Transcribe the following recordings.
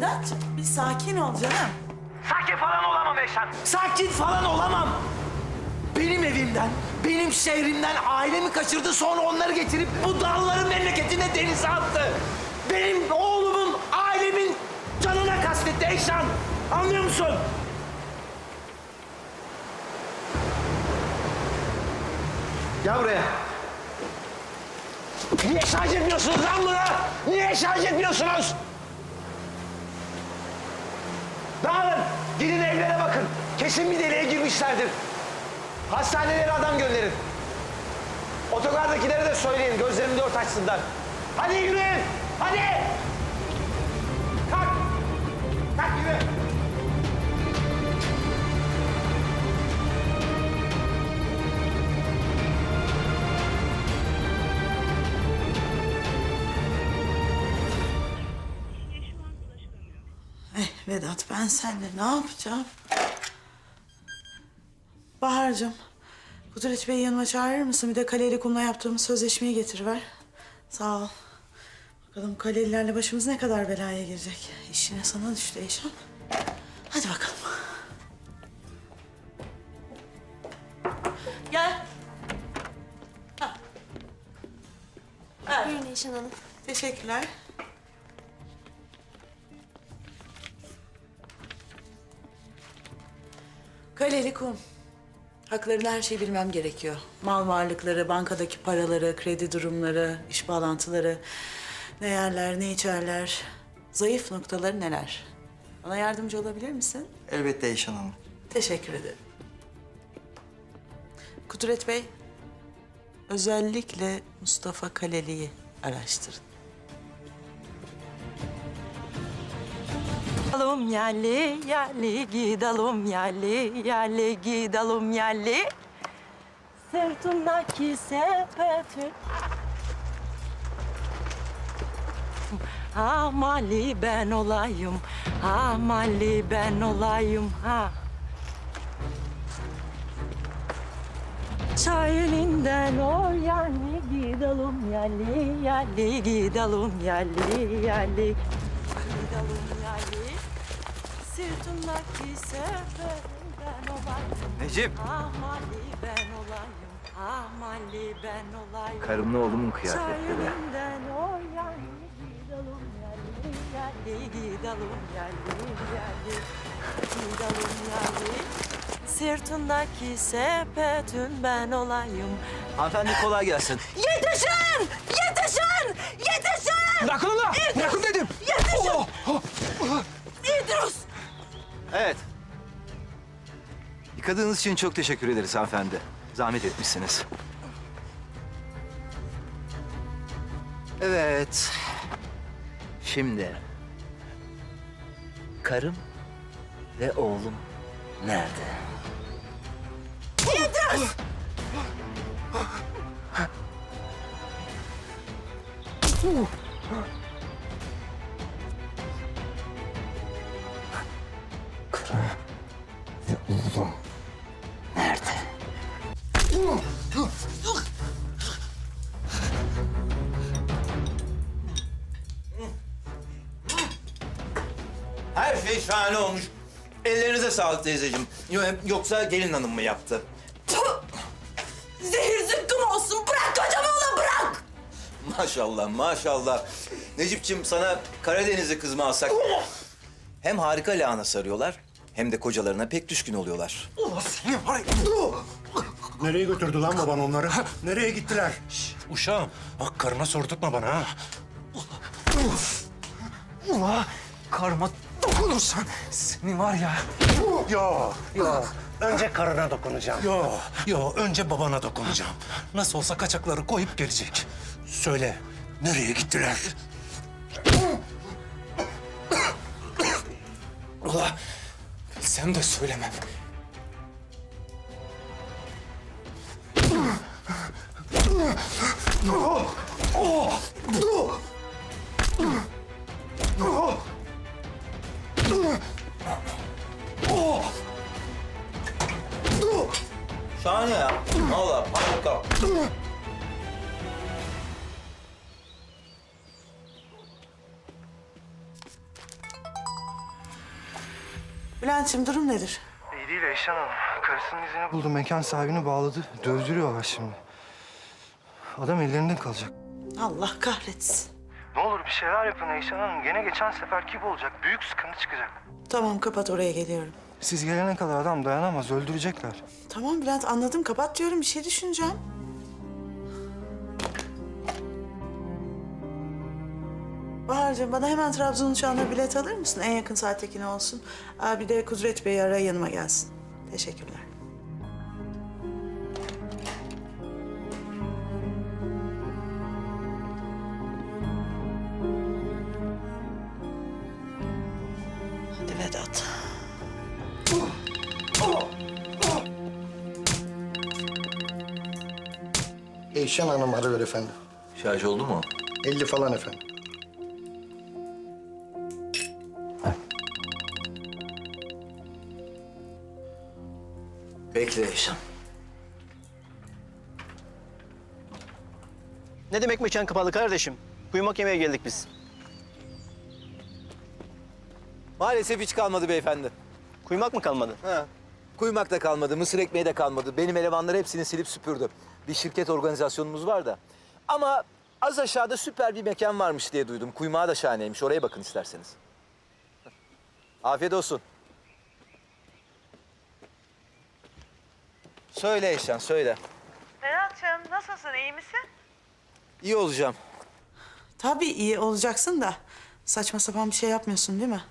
Vedat bir sakin ol canım. Sakin falan olamam Eşan. Sakin falan olamam. Benim evimden, benim şehrimden ailemi kaçırdı sonra onları getirip bu dağların memleketine denize attı. Benim oğlumun, ailemin canına kastetti Eşan. Anlıyor musun? Gel buraya. Niye şarj etmiyorsunuz lan bunu? Niye şarj etmiyorsunuz? Dağılın. Gidin evlere bakın. Kesin bir deliğe girmişlerdir. Hastanelere adam gönderin. Otogardakilere de söyleyin. Gözlerini dört açsınlar. Hadi yürüyün. Hadi. Vedat ben seninle ne yapacağım? Bahar'cığım, Kudret Bey'i yanıma çağırır mısın? Bir de Kaleli Kum'la yaptığımız sözleşmeyi getiriver. Sağ ol. Bakalım Kalelilerle başımız ne kadar belaya girecek. İşine sana düştü Eşan. Hadi bakalım. Gel. Ha. Buyurun Eyşan Hanım. Teşekkürler. Kaleli kum. Haklarında her şeyi bilmem gerekiyor. Mal varlıkları, bankadaki paraları, kredi durumları, iş bağlantıları, ne yerler, ne içerler, zayıf noktaları neler? Bana yardımcı olabilir misin? Elbette Eyşan Hanım. Teşekkür ederim. Kudret Bey, özellikle Mustafa Kaleli'yi araştırın. Gidelim yerli, yerli, gidelim yerli, yerli, gidelim yerli. Sırtımdaki sepeti. Ha mali ben olayım, ha mali ben olayım, ha. Çayelinden o yerli, gidelim yerli, yerli, gidelim yerli, yerli. Gidelim yerli. Sırtımdaki seferim ben olayım. Necip. Amali ben olayım. Amali ben olayım. Karımla oğlumun kıyafetleri. Sırtındaki sepetin ben olayım. Hanımefendi kolay gelsin. Yetişin! Yetişin! Yetişin! Bırakın onu. Bırakın dedim. Yetişin! İdris! Evet. Yıkadığınız için çok teşekkür ederiz hanımefendi. Zahmet etmişsiniz. Evet. Şimdi karım ve oğlum nerede? Nerede? Şahane olmuş. Ellerinize sağlık teyzeciğim. Yo- Yoksa gelin hanım mı yaptı? Zehir zıkkım olsun. Bırak kocamı oğlum bırak. Maşallah maşallah. Necip'ciğim sana Karadenizli kız mı alsak? Hem harika lahana sarıyorlar hem de kocalarına pek düşkün oluyorlar. Nereye götürdü lan baban onları? Nereye gittiler? Uşağım, bak karına sordurtma bana ha. Ula karıma dokunursan seni var ya. Yo, yo. Önce karına dokunacağım. Yo, yo, önce babana dokunacağım. Nasıl olsa kaçakları koyup gelecek. Söyle, nereye gittiler? Ula, bilsem de söylemem. Şahane ya. Valla harika. Bülent'ciğim durum nedir? İyi değil Eyşan Hanım. Karısının izini buldu. Mekan sahibini bağladı. Dövdürüyorlar şimdi. Adam ellerinde kalacak. Allah kahretsin. Ne olur bir şeyler yapın Eyşan Hanım. Gene geçen sefer gibi olacak. Büyük sıkıntı çıkacak. Tamam kapat oraya geliyorum. Siz gelene kadar adam dayanamaz. Öldürecekler. Tamam Bülent anladım kapat diyorum bir şey düşüneceğim. Bahar'cığım bana hemen Trabzon uçağına bilet alır mısın? En yakın saattekine olsun. Aa, bir de Kudret Bey'i ara yanıma gelsin. Teşekkürler. Hadi Vedat. Eyşan Hanım arıyor efendim. Şarj oldu mu? 50 falan efendim. Bekle Eşan. Ne demek mekan kapalı kardeşim? Kuyumak yemeye geldik biz. Maalesef hiç kalmadı beyefendi. Kuyumak mı kalmadı? Ha. Kuymak da kalmadı, mısır ekmeği de kalmadı. Benim elemanlar hepsini silip süpürdü. Bir şirket organizasyonumuz var da. Ama az aşağıda süper bir mekan varmış diye duydum. Kuymağı da şahaneymiş. Oraya bakın isterseniz. Afiyet olsun. Söyle Eşan, söyle. Berat'cığım nasılsın iyi misin? İyi olacağım. Tabii iyi olacaksın da saçma sapan bir şey yapmıyorsun değil mi?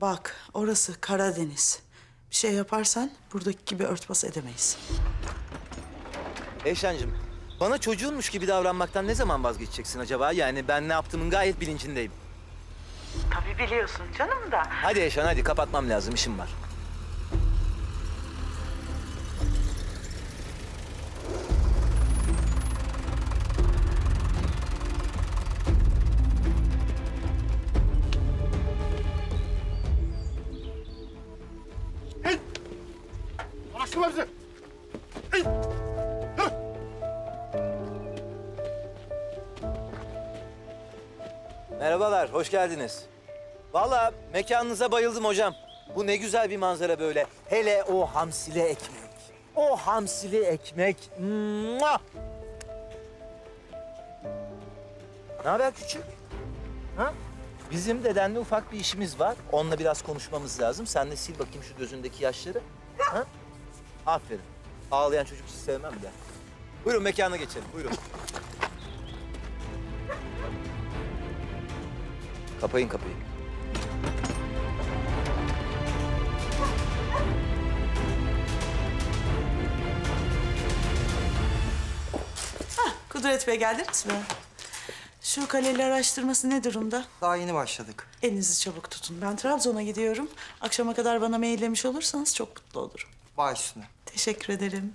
Bak orası Karadeniz. Bir şey yaparsan buradaki gibi örtbas edemeyiz. Eşancığım, bana çocuğunmuş gibi davranmaktan ne zaman vazgeçeceksin acaba? Yani ben ne yaptığımın gayet bilincindeyim. Tabii biliyorsun canım da. Hadi Eşan, hadi kapatmam lazım, işim var. Merhabalar, hoş geldiniz. Vallahi mekanınıza bayıldım hocam. Bu ne güzel bir manzara böyle. Hele o hamsili ekmek. O hamsili ekmek. Mua! Ne haber küçük? Ha? Bizim dedenle ufak bir işimiz var. Onunla biraz konuşmamız lazım. Sen de sil bakayım şu gözündeki yaşları. Ha? Aferin. Ağlayan çocuk hiç sevmem de. Buyurun mekana geçelim. Buyurun. Kapayın kapıyı. Kudret Bey geldiniz mi? Şu kaleli araştırması ne durumda? Daha yeni başladık. Elinizi çabuk tutun. Ben Trabzon'a gidiyorum. Akşama kadar bana maillemiş olursanız çok mutlu olurum. Baş üstüne. Teşekkür ederim.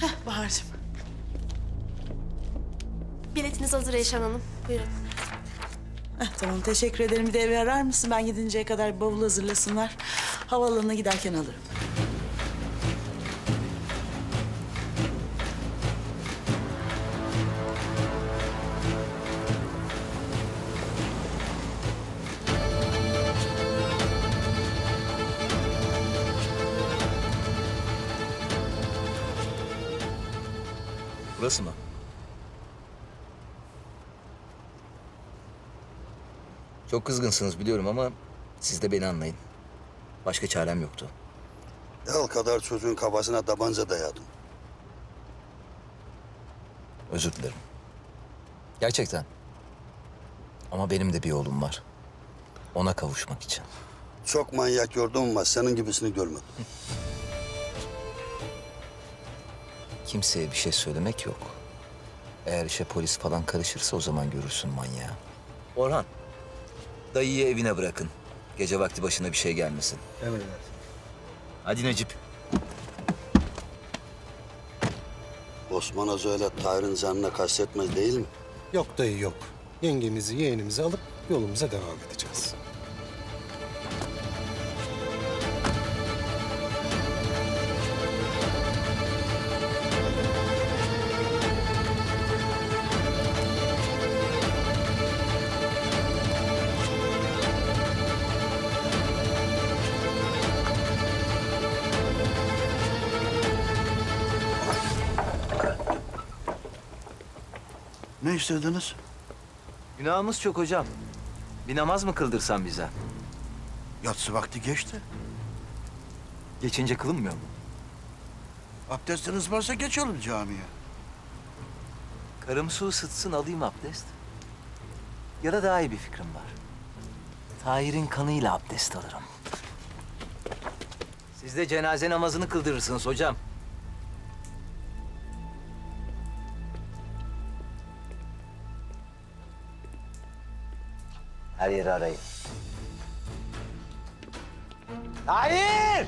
Heh Bahar'cığım. Biletiniz hazır Eyşan Hanım. Buyurun. Heh, tamam teşekkür ederim. Bir de evi arar mısın? Ben gidinceye kadar bavul hazırlasınlar. Havaalanına giderken alırım. Burası mı? Çok kızgınsınız biliyorum ama siz de beni anlayın. Başka çarem yoktu. El kadar çocuğun kafasına tabanca dayadım. Özür dilerim. Gerçekten. Ama benim de bir yolum var. Ona kavuşmak için. Çok manyak gördüm ama senin gibisini görmedim. Kimseye bir şey söylemek yok. Eğer işe polis falan karışırsa o zaman görürsün manyağı. Orhan, dayıyı evine bırakın. Gece vakti başına bir şey gelmesin. Evet. Hadi Necip. Osman Hoca öyle Tahir'in canına kastetmez değil mi? Yok dayı yok. Yengemizi, yeğenimizi alıp yolumuza devam edeceğiz. İstediniz? Günahımız çok hocam. Bir namaz mı kıldırsan bize? Yatsı vakti geçti. Geçince kılınmıyor mu? Abdestiniz varsa geçelim camiye. Karım su ısıtsın alayım abdest. Ya da daha iyi bir fikrim var. Tahir'in kanıyla abdest alırım. Siz de cenaze namazını kıldırırsınız hocam. Her yeri arayın. Hayır!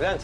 Bülent,